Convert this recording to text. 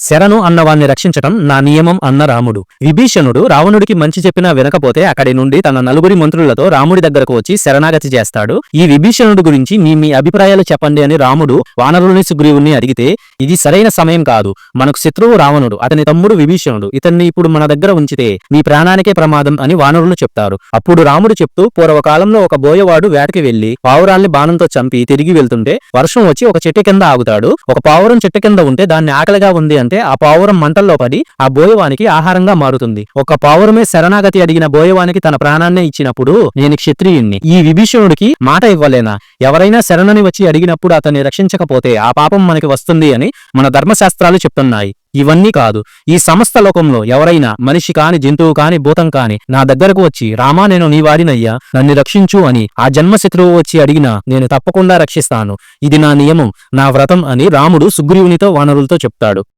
శరణు అన్నవాణ్ణి రక్షించటం నా నియమం అన్న రాముడు. విభీషణుడు రావణుడికి మంచి చెప్పినా వినకపోతే అక్కడి నుండి తన నలుగురి మంత్రులతో రాముడి దగ్గరకు వచ్చి శరణాగతి చేస్తాడు. ఈ విభీషణుడు గురించి మీ మీ అభిప్రాయాలు చెప్పండి అని రాముడు వానరుని సుగ్రీవుని అడిగితే ఇది సరైన సమయం కాదు. మనకు శత్రువు రావణుడు అతని తమ్ముడు విభీషణుడు ఇతన్ని ఇప్పుడు మన దగ్గర ఉంచితే మీ ప్రాణానికే ప్రమాదం అని వానరులు చెప్తారు. అప్పుడు రాముడు చెప్తూ పూర్వకాలంలో ఒక బోయవాడు వేటకి వెళ్ళి పావురాల్ని బాణంతో చంపి తిరిగి వెళ్తుంటే వర్షం వచ్చి ఒక చెట్టు కింద ఆగుతాడు. ఒక పావురం చెట్టు కింద ఉంటే దాన్ని ఆకలిగా ఉంది అంటే ఆ పావురం మంటల్లో పడి ఆ బోయవానికి ఆహారంగా మారుతుంది. ఒక పావురమే శరణాగతి అడిగిన బోయవానికి తన ప్రాణాన్నే ఇచ్చినప్పుడు నేను క్షత్రియుణ్ణి. ఈ విభీషణుడికి మాట ఇవ్వలేనా? ఎవరైనా శరణని వచ్చి అడిగినప్పుడు అతన్ని రక్షించకపోతే ఆ పాపం మనకి వస్తుంది అని మన ధర్మశాస్త్రాలు చెప్తున్నాయి. ఇవన్నీ కాదు. ఈ సమస్త లోకంలో ఎవరైనా మనిషి కాని జంతువు కాని భూతం కాని నా దగ్గరకు వచ్చి రామా నేను నీ వాడినయ్యా నన్ను రక్షించు అని ఆ జన్మ శత్రువు వచ్చి అడిగినా నేను తప్పకుండా రక్షిస్తాను. ఇది నా నియమం. నా వ్రతం అని రాముడు సుగ్రీవునితో వానరులతో చెప్తాడు.